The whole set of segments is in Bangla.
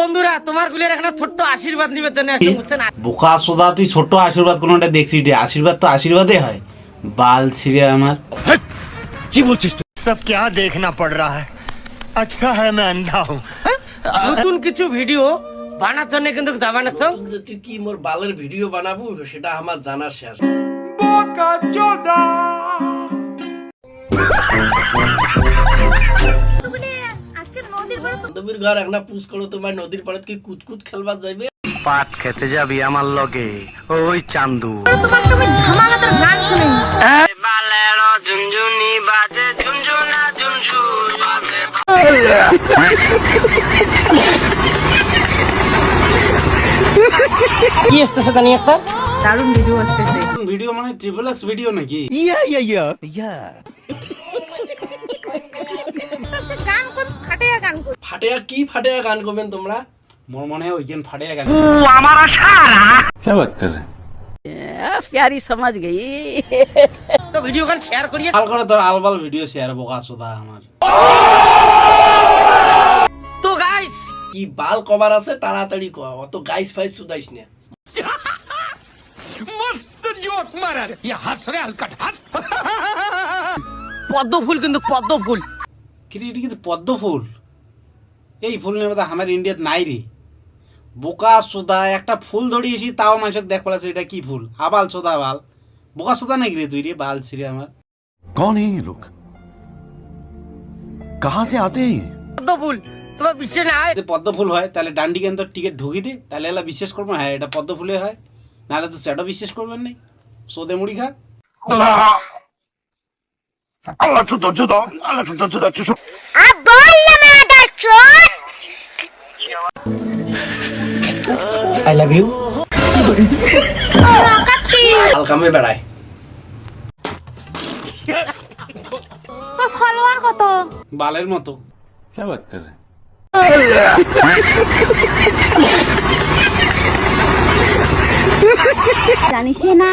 বন্ধুরা তোমার গুলির একটা ছোট্ট আশীর্বাদ নিবের জন্য আসছে বুঝছেন বোকা সোদা তুই ছোট্ট আশীর্বাদ কোনোটা দেখছি রে আশীর্বাদ তো আশীর্বাদই হয় বাল ছিঁড়ে আমার सब क्या देखना पड़ रहा है अच्छा है मैं अंधा हूँ নতুন কিছু ভিডিও বানার জন্য কিন্তু জামানের সঙ্গ যে তুই কি মোর বালের ভিডিও বানাবো সেটা আমার জানার শেষ আজকে বান্ধবীর ঘর একটা পুষ করো তোমার নদীর পাড়ে কি কুতকুত খেলবার যাইবে? পাট খেতে যাবি আমার লগে ওই চান্দু। ধামাকাতার গান শুনি। কি আসতেছে জানি একটা? দারুণ ভিডিও আসতেছে। ভিডিও মানে ট্রিপল এক্স ভিডিও নাকি? আজকে ফাটেয়া কি ফাটেয়া গান করবেন তোমরা মোর মনে হয় ওইখান ফাটে গেল प्यारी समझ गई তো ভিডিও গান শেয়ার করিয়ে কাল করে তোর আলবাল ভিডিও শেয়ার বোকা সোদা আমার তো গাইস কি বাল কবার আছে তাড়াতাড়ি ক অত গাইস ফাইস সুদাইস না পদ্ম ফুল কিন্তু পদ্ম ফুল কিরে এটা কিন্তু পদ্ম ফুল এই ফুল নিয়ে কথা আমার ইন্ডিয়াত নাই রে। বোকা সোদা একটা ফুল ধরিয়েছি তাও মানুষের দেখ পালাছে এটা কি ফুল? আবাল সোদা বাল বোকা সোদা নাকি রে তুই রে? বাল ছিরে আমার। কন এই লোক? কাহা সে আতে পদ্মফুল তোমার বিশ্বাস না পদ্মফুল হয় তাহলে ডান্ডি কেন টিকিট ঢুকি দে। তাহলে এলা বিশ্বাস করব হ্যাঁ এটা পদ্মফুলে হয়। নাহলে তো সেটাও বিশ্বাস করবেন নাই সোদে মুড়ি খা। আল্লাহ! চুদ চুদ আল্লাহ আই লাভ ইউ হালকামে বেড়ায় তোর ফলোয়ার কত বালের মতো क्या बात कर रहे हैं জানিস না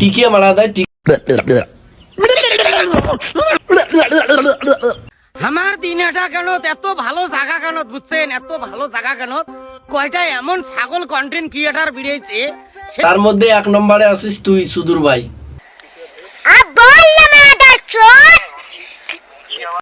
টিকে মারা দেয় টিকে কেন এত ভালো জায়গা কেন বুঝছেন? এত ভালো জায়গা কেন কয়টা এমন ছাগল কন্টেন্ট ক্রিয়েটার বেরিয়েছে তার মধ্যে এক নম্বরে আসিস তুই, সুদূর ভাই।